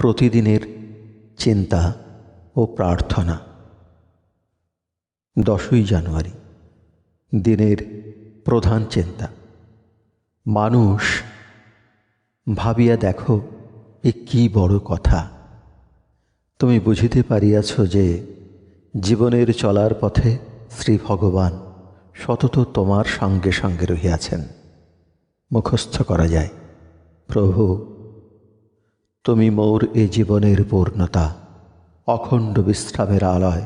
প্রতিদিনের চিন্তা ও প্রার্থনা। দশই জানুয়ারি, দিনের প্রধান চিন্তা। মানুষ ভাবিয়া দেখো, এ কি বড় কথা। তুমি বুঝিতে পারিয়াছ যে, জীবনের চলার পথে শ্রী ভগবান সতত তোমার সঙ্গে সঙ্গে রহিয়াছেন। মুখস্থ করা যায়। প্রভু তুমি মোর এ জীবনের পূর্ণতা, অখণ্ড বিশ্রামের আলয়।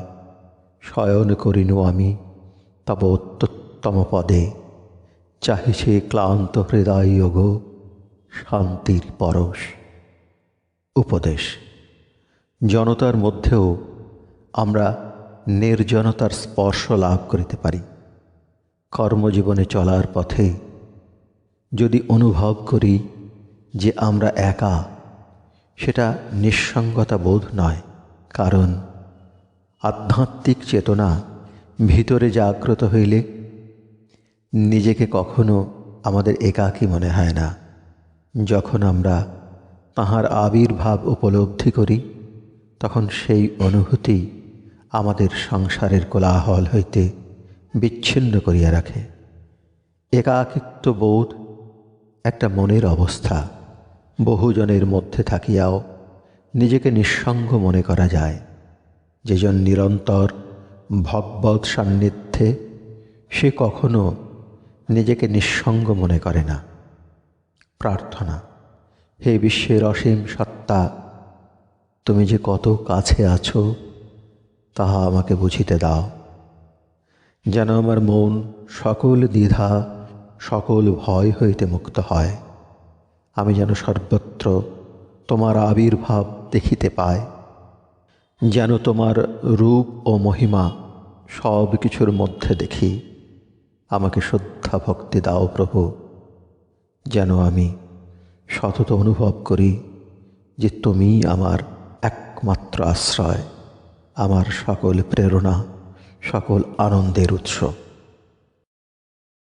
শয়ন করিনু আমি তব অত্যুত্তম পদে চাহিছে ক্লান্ত হৃদয় গো শান্তির পরশ। উপদেশ, জনতার মধ্যেও আমরা নির্জনতার স্পর্শ লাভ করিতে পারি। কর্মজীবনে চলার পথে যদি অনুভব করি যে আমরা একা সেটা নিঃসঙ্গতা বোধ নয়, কারণ আধ্যাত্মিক চেতনা ভিতরে জাগ্রত হইলে নিজেকে কখনো আমাদের একাকী মনে হয় না। যখন আমরা তাহার আবির্ভাব উপলব্ধি করি, তখন সেই অনুভূতি আমাদের সংসারের কোলাহল হইতে বিচ্ছিন্ন করিয়া রাখে। একাকিত্ব বোধ একটা মনের অবস্থা। বহুজনের মধ্যে থাকিয়াও নিজেকে নিঃসঙ্গ মনে করা যায়। যেজন নিরন্তর ভগবত সান্নিধ্যে, সে কখনো নিজেকে নিঃসঙ্গ মনে করে না। প্রার্থনা, হে বিশ্বের অসীম সত্তা, তুমি যে কত কাছে আছো, তাহা আমাকে বুঝিতে দাও। যেন আমার মন সকল দ্বিধা, সকল ভয় হইতে মুক্ত হয়। আমি যেন সর্বত্র তোমার আবির্ভাব দেখিতে পাই, যেন তোমার রূপ ও মহিমা সব কিছুর মধ্যে দেখি। আমাকে শ্রদ্ধা ভক্তি দাও প্রভু, যেন আমি সতত অনুভব করি যে তুমি আমার একমাত্র আশ্রয়, আমার সকল প্রেরণা, সকল আনন্দের উৎস।